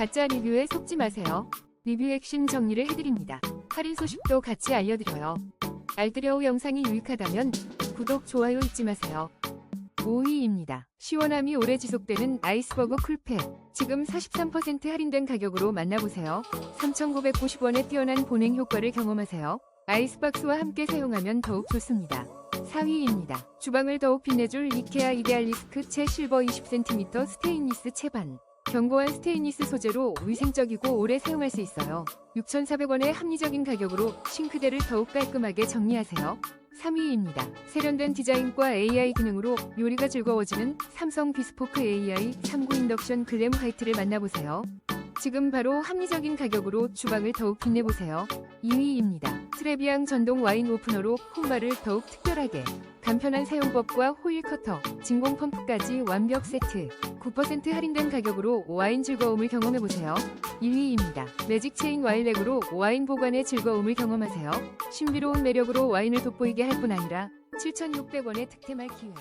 가짜 리뷰에 속지 마세요. 리뷰 핵심 정리를 해드립니다. 할인 소식도 같이 알려드려요. 알뜰여우 영상이 유익하다면 구독, 좋아요 잊지 마세요. 5위입니다. 시원함이 오래 지속되는 아이스버거 쿨팩. 지금 43% 할인된 가격으로 만나보세요. 3,990원의 뛰어난 보냉 효과를 경험하세요. 아이스박스와 함께 사용하면 더욱 좋습니다. 4위입니다. 주방을 더욱 빛내줄 이케아 이데알리스크 채 실버 20cm 스테인리스 채반. 견고한 스테인리스 소재로 위생적이고 오래 사용할 수 있어요. 6,400원의 합리적인 가격으로 싱크대를 더욱 깔끔하게 정리하세요. 3위입니다. 세련된 디자인과 AI 기능으로 요리가 즐거워지는 삼성 비스포크 AI 39 인덕션 글램 화이트를 만나보세요. 지금 바로 합리적인 가격으로 주방을 더욱 빛내보세요. 2위입니다. 트레비앙 전동 와인 오프너로 홈바를 더욱 특별하게 간편한 사용법과 호일 커터, 진공 펌프까지 완벽 세트 9% 할인된 가격으로 와인 즐거움을 경험해보세요. 1위입니다. 매직 체인 와일렉으로 와인 보관의 즐거움을 경험하세요. 신비로운 매력으로 와인을 돋보이게 할 뿐 아니라 7,600원의 득템할 기회.